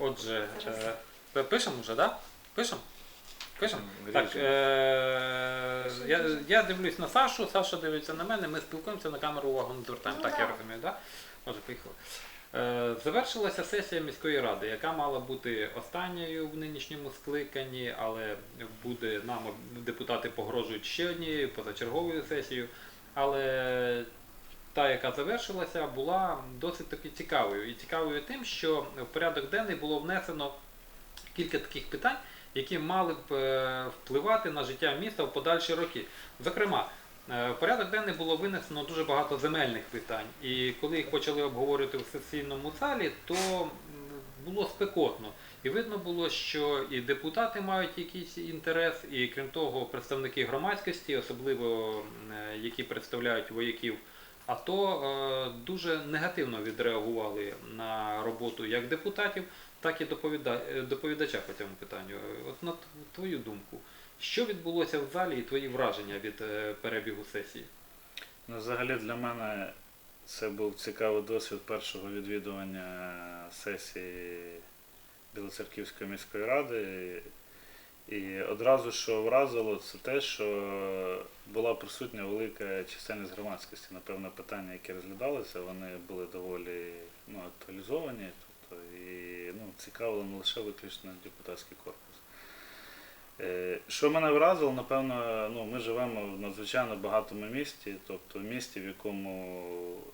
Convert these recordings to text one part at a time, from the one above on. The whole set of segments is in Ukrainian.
Отже, е, пишемо вже, так? Да? Пишемо? Пишемо? Так, е, я, я дивлюсь на Сашу, Саша дивиться на мене, ми спілкуємося на камеру увагу не звертаємо. Ну, так, я розумію, так? Да? Отже, поїхали. Е, Завершилася сесія міської ради, яка мала бути останньою в нинішньому скликанні, але буде нам депутати погрожують ще однією позачерговою сесією. Але та, яка завершилася, була досить таки цікавою. І цікавою тим, що в порядок денний було внесено кілька таких питань, які мали б е, впливати на життя міста в подальші роки. Зокрема, е, в порядок денний було винесено дуже багато земельних питань. І коли їх почали обговорювати в сесійному залі, то було спекотно. І видно було, що і депутати мають якийсь інтерес, і крім того, представники громадськості, особливо е, які представляють вояків АТО, е, дуже негативно відреагували на роботу як депутатів, так і е, доповідача по цьому питанню. От на твою думку, що відбулося в залі і твої враження від е, перебігу сесії? Ну, взагалі для мене це був цікавий досвід першого відвідування сесії Білоцерківської міської ради. І одразу, що вразило, це те, що була присутня велика чисельність громадськості. Напевно, питання, які розглядалися, вони були доволі ну, актуалізовані. Тобто, і ну, цікавило не лише виключно депутатський корпус. Е, Що мене вразило, напевно, ну, ми живемо в надзвичайно багатому місті, тобто в місті, в якому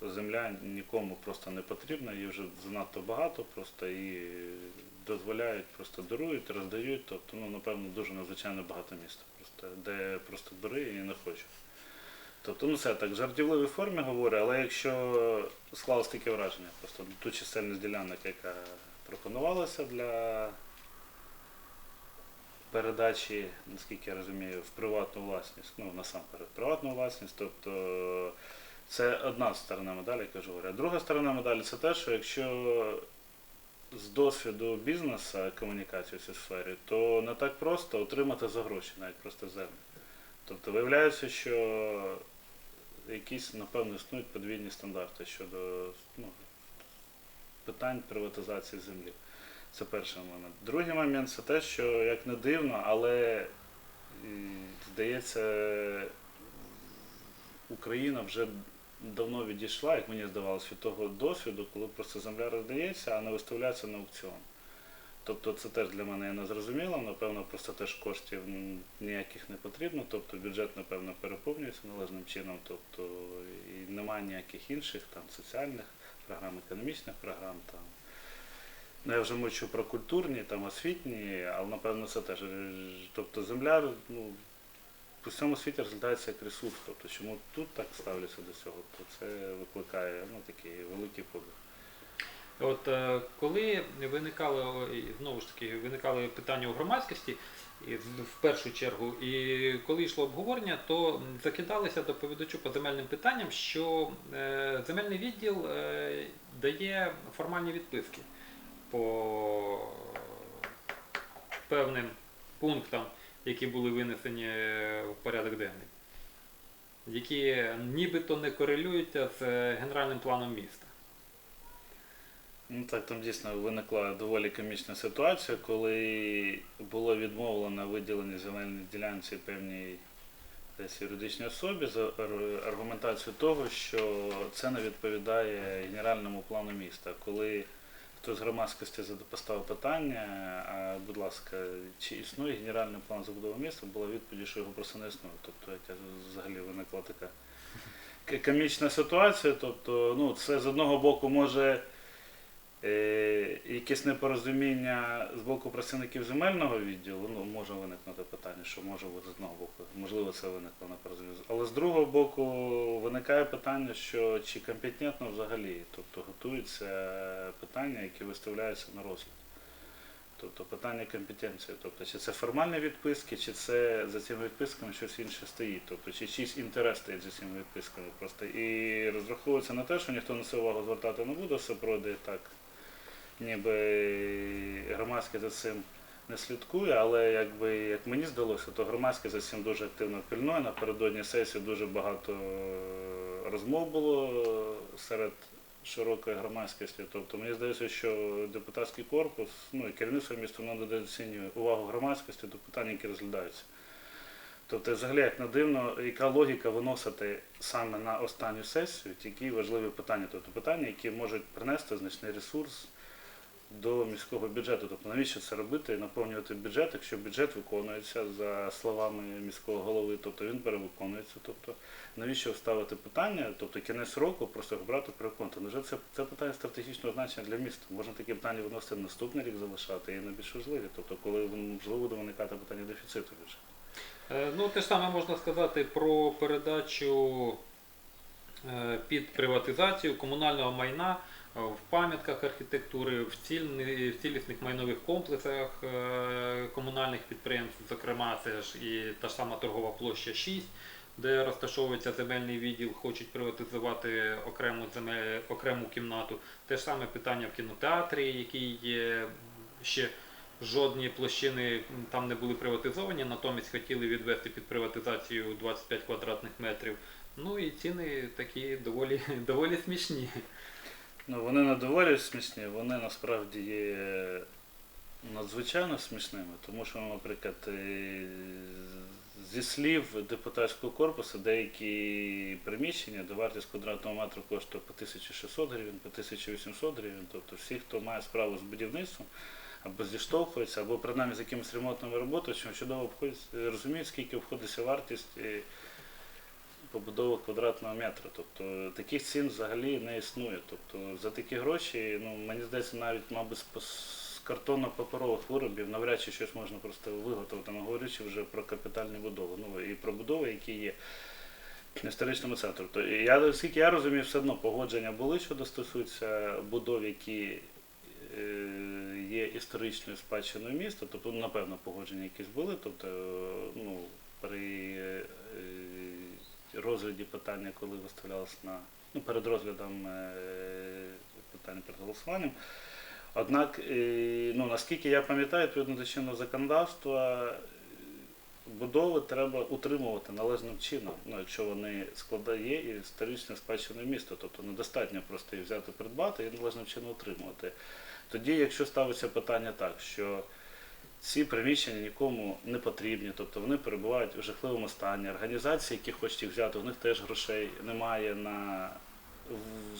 земля нікому просто не потрібна, її вже занадто багато, просто і дозволяють, просто дарують, роздають. Тобто, ну, напевно, дуже надзвичайно багато місто, просто, де просто бери і не хочу. Тобто, ну це так в жартівливій формі говорю, але якщо склалось таке враження, просто ту чисельність ділянок, яка пропонувалася для передачі, наскільки я розумію, в приватну власність, ну насамперед, приватну власність, тобто це одна сторона медалі, як я вже говорю. А друга сторона медалі це те, що якщо з досвіду бізнесу комунікації в цій сфері, то не так просто отримати за гроші, навіть просто землю. Тобто виявляється, що якісь, напевно, існують подвійні стандарти щодо ну, питань приватизації землі. Це перший момент. Другий момент це те, що як не дивно, але здається, Україна вже давно відійшла, як мені здавалося, від того досвіду, коли просто земля роздається, а не виставляється на аукціон. Тобто це теж для мене незрозуміло, напевно, просто теж коштів ніяких не потрібно, тобто бюджет, напевно, переповнюється належним чином, тобто і немає ніяких інших там соціальних програм, економічних програм. Там. Ну, я вже мовчу про культурні, там, освітні, але напевно це теж. Тобто земля ну, по всьому світі розглядається як ресурс. Тобто, чому тут так ставляться до цього, то це викликає ну, такий великий подив. От е, коли виникали знову ж таки виникали питання у громадськості, в в першу чергу, і коли йшло обговорення, то закидалися доповідачу по земельним питанням, що е, земельний відділ е, дає формальні відписки по певним пунктам, які були винесені в порядок денний, які нібито не корелюються з е, генеральним планом міста. Ну так, там дійсно виникла доволі комічна ситуація, коли було відмовлено виділення земельної ділянці певній десь юридичній особі за ар- аргументацією того, що це не відповідає генеральному плану міста. Коли хтось з громадськості поставив питання, будь ласка, чи існує генеральний план забудови міста, була відповідь, що його просто не існує. Тобто яка взагалі виникла така комічна ситуація. Тобто, ну, це з одного боку може якесь непорозуміння з боку працівників земельного відділу, ну, може виникнути питання, що може бути з одного боку, можливо, це виникло непорозуміння. Але з другого боку виникає питання, що чи компетентно взагалі, тобто готуються питання, які виставляються на розгляд. Тобто питання компетенції, тобто чи це формальні відписки, чи це за цими відписками щось інше стоїть, тобто чи чийсь інтерес стоїть за цими відписками. Просто і розраховується на те, що ніхто на це увагу звертати не буде, все пройде так, ніби громадське за цим не слідкує, але якби як мені здалося, то громадське за цим дуже активно пильнує. Напередодні сесії дуже багато е, розмов було серед широкої громадськості. Тобто мені здається, що депутатський корпус, ну і керівництво міста воно додає увагу громадськості до питань, які розглядаються. Тобто, взагалі, як не дивно, яка логіка виносити саме на останню сесію ті важливі питання, тобто питання, які можуть принести значний ресурс до міського бюджету. Тобто навіщо це робити наповнювати бюджет, якщо бюджет виконується за словами міського голови, тобто він перевиконується. Тобто навіщо ставити питання, тобто кінець року просто брати переконати. Невже це, це питання стратегічного значення для міста? Можна такі питання виносити на наступний рік залишати і на більш важливі, тобто коли можливо буде виникати питання дефіциту бюджету. Е, Ну, те ж саме можна сказати про передачу е, під приватизацію комунального майна в пам'ятках архітектури, в, цільні- в цілісних майнових комплексах е, комунальних підприємств, зокрема, це ж і та сама торгова площа 6, де розташовується земельний відділ, хочуть приватизувати окрему, земель, окрему кімнату. Те ж саме питання в кінотеатрі, який є ще жодні площини там не були приватизовані, натомість хотіли відвести під приватизацію 25 квадратних метрів. Ну і ціни такі доволі, доволі смішні. Ну, вони не доволі смішні, вони насправді є надзвичайно смішними, тому що, наприклад, е, зі слів депутатського корпусу деякі приміщення, де вартість квадратного метру коштує по 1600 гривень, по 1800 гривень. Тобто всі, хто має справу з будівництвом, або зіштовхуються, або принаймні з якимись ремонтними роботами, чудово обходять, розуміють, скільки обходиться вартість е, побудови квадратного метра. Тобто таких цін взагалі не існує. Тобто за такі гроші, ну мені здається, навіть, мабуть, з картонно-паперових виробів навряд чи щось можна просто виготовити, не говорячи вже про капітальні будови. Ну і про будови, які є в історичному центрі. То я, оскільки я розумію, все одно погодження були, що стосуються будов, які е, є історичною спадщиною міста, тобто, напевно, погодження якісь були. Тобто, е, ну, при е, розгляді питання, коли виставлялось на ну, перед розглядом е, питання перед голосуванням. Однак, е, ну, наскільки я пам'ятаю, відповідно до чинного законодавства, е, будови треба утримувати належним чином, ну, якщо вони складає і історичне спадщини міста. Тобто недостатньо просто їх взяти придбати і належним чином утримувати. Тоді, якщо ставиться питання так, що ці приміщення нікому не потрібні, тобто вони перебувають у жахливому стані. Організації, які хочуть їх взяти, у них теж грошей немає на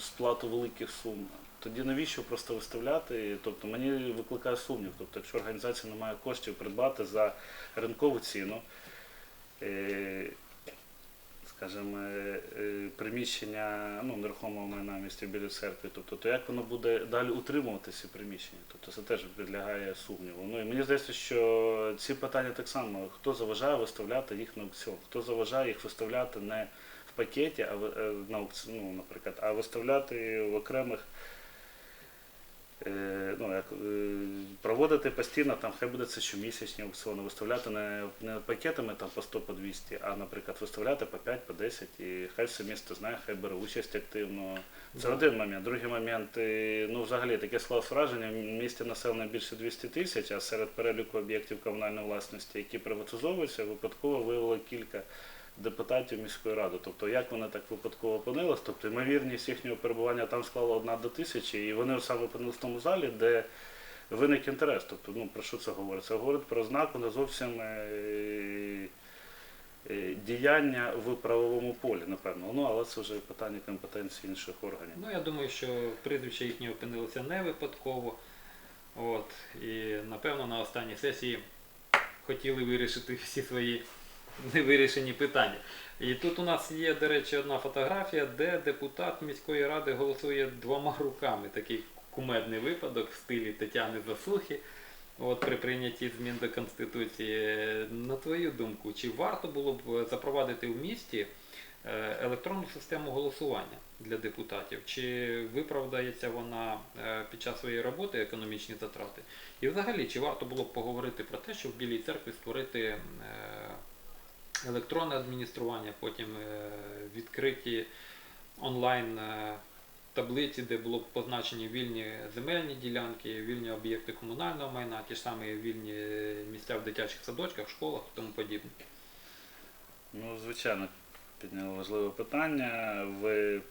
сплату великих сум. Тоді навіщо просто виставляти? Тобто мені викликає сумнів. Тобто, якщо організація не має коштів придбати за ринкову ціну, е, скажімо, е, е, приміщення ну, нерухомого майна в місті біля церкви, тобто, то як воно буде далі утримувати ці приміщення? Тобто це теж підлягає сумніву. Ну і мені здається, що ці питання так само, хто заважає виставляти їх на аукціон, хто заважає їх виставляти не в пакеті, а е, на аукціон, ну, наприклад, а виставляти в окремих. Е, Ну, як, е, проводити постійно, там хай буде це щомісячні аукціони, виставляти не, не пакетами там, по 100 по 200, а, наприклад, виставляти по 5, по 10, і хай все місто знає, хай бере участь активно. Це один момент. Другий момент, е, ну взагалі таке склалось враження, в місті населення більше 200 тисяч, а серед переліку об'єктів комунальної власності, які приватизовуються, випадково виявило кілька депутатів міської ради. Тобто як вони так випадково опинились, тобто ймовірність їхнього перебування там склала одна до тисячі, і вони саме опинились в тому залі, де виник інтерес. Тобто, ну про що це говорить? Це говорить про ознаку не зовсім. е, е, Діяння в правовому полі, напевно, ну але це вже питання компетенції інших органів. Ну, я думаю, що прізвища їхні опинилися не випадково. От, і напевно на останній сесії хотіли вирішити всі свої невирішені питання. І тут у нас є, до речі, одна фотографія, де депутат міської ради голосує двома руками. Такий кумедний випадок в стилі Тетяни Засухи. От при прийнятті змін до Конституції. На твою думку, чи варто було б запровадити в місті е, електронну систему голосування для депутатів? Чи виправдається вона е, під час своєї роботи економічні затрати? І взагалі, чи варто було б поговорити про те, щоб в Білій церкві створити е, електронне адміністрування, потім е, відкриті онлайн е, таблиці, де було позначені вільні земельні ділянки, вільні об'єкти комунального майна, ті ж самі вільні е, місця в дитячих садочках, школах і тому подібне. Ну, звичайно, підняли важливе питання. Ви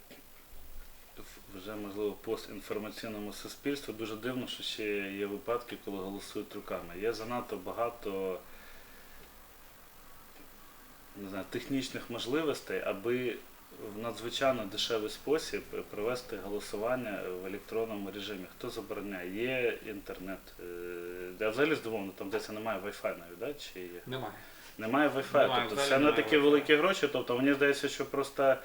вже можливо постінформаційному суспільстві дуже дивно, що ще є випадки, коли голосують руками. Є занадто багато не знаю, технічних можливостей, аби в надзвичайно дешевий спосіб провести голосування в електронному режимі. Хто забороняє? Є інтернет. Е, Я взагалі здивований, там десь немає Wi-Fi навіть, да? чи є? Немає. Немає Wi-Fi, Немає, тобто це не такі великі гроші. Тобто мені здається, що просто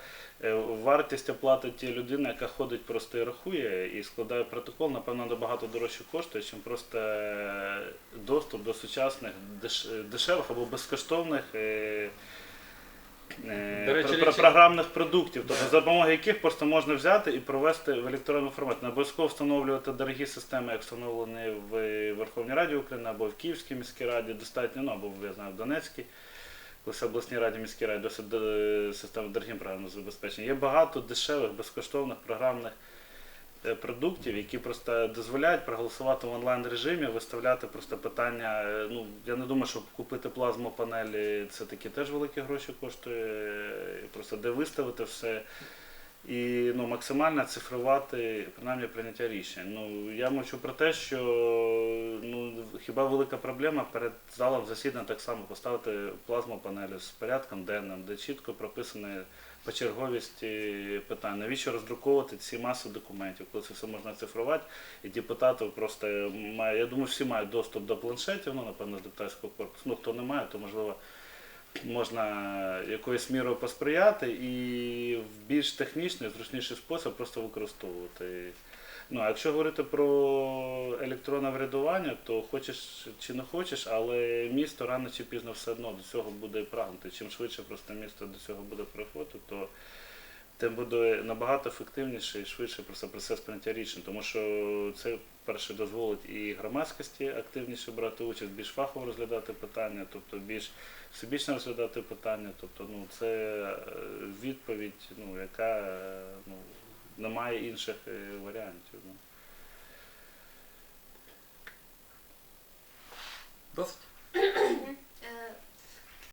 е, вартість оплати ті людини, яка ходить просто і рахує і складає протокол, напевно, набагато дорожче коштує, ніж просто е, доступ до сучасних деш- дешевих або безкоштовних. Е, До речі, про- про- програмних продуктів, тобто за допомогою яких просто можна взяти і провести в електронному форматі. Не обов'язково встановлювати дорогі системи, як встановлені в Верховній Раді України або в Київській міській раді, достатньо, ну або я знаю, в Донецькій. Лише обласній раді міській раді досить е, система дорогим програмним забезпечення. Є багато дешевих, безкоштовних програмних продуктів, які просто дозволяють проголосувати в онлайн режимі, виставляти просто питання. е, Ну я не думаю, що купити плазму панелі це такі теж великі гроші коштує. е, Просто де виставити все. І ну, максимально цифрувати принаймні прийняття рішень. Ну я мовчу про те, що ну хіба велика проблема перед залом засідання так само поставити плазму панелі з порядком денним, де чітко прописані почерговість е, питань. Навіщо роздруковувати ці маси документів, коли це все можна цифрувати, і депутати просто мають, я думаю, всі мають доступ до планшетів, ну напевно, з депутатського корпусу. Ну хто не має, то можливо можна якоюсь мірою посприяти і в більш технічний, зручніший спосіб просто використовувати. Ну, а якщо говорити про електронне врядування, то хочеш чи не хочеш, але місто рано чи пізно все одно до цього буде прагнути. Чим швидше просто місто до цього буде приходити, то тим буде набагато ефективніше і швидше просто процес прийняття рішень. Тому що це перше дозволить і громадськості активніше брати участь, більш фахово розглядати питання, тобто більш всебічно розглядати питання. Тобто, ну це е, відповідь, ну яка е, ну, немає інших е, варіантів. Ну. Досить.